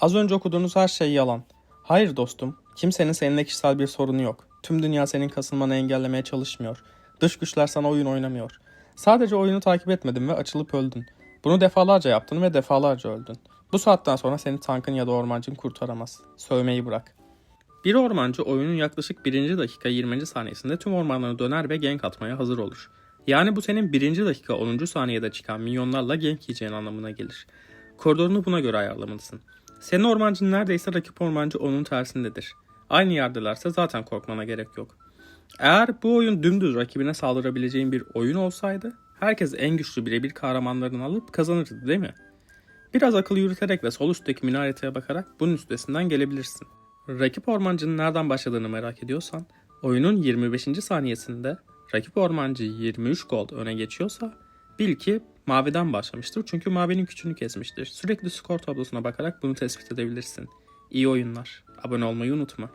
Az önce okuduğunuz her şey yalan. Hayır dostum, kimsenin seninle kişisel bir sorunu yok. Tüm dünya senin kasılmanı engellemeye çalışmıyor. Dış güçler sana oyun oynamıyor. Sadece oyunu takip etmedin ve açılıp öldün. Bunu defalarca yaptın ve defalarca öldün. Bu saatten sonra seni tankın ya da ormancın kurtaramaz. Sövmeyi bırak. Bir ormancı oyunun yaklaşık 1. dakika 20. saniyesinde tüm ormanları döner ve gank atmaya hazır olur. Yani bu senin 1. dakika 10. saniyede çıkan milyonlarla gank yiyeceğin anlamına gelir. Koridorunu buna göre ayarlamalısın. Senin ormancın neredeyse rakip ormancı onun tersindedir. Aynı yerdelerse zaten korkmana gerek yok. Eğer bu oyun dümdüz rakibine saldırabileceğin bir oyun olsaydı herkes en güçlü birebir kahramanlarını alıp kazanırdı değil mi? Biraz akıl yürüterek ve sol üstteki minareteye bakarak bunun üstesinden gelebilirsin. Rakip ormancının nereden başladığını merak ediyorsan, oyunun 25. saniyesinde rakip ormancı 23 gold öne geçiyorsa bil ki maviden başlamıştır çünkü mavinin küçüğünü kesmiştir. Sürekli skor tablosuna bakarak bunu tespit edebilirsin. İyi oyunlar. Abone olmayı unutma.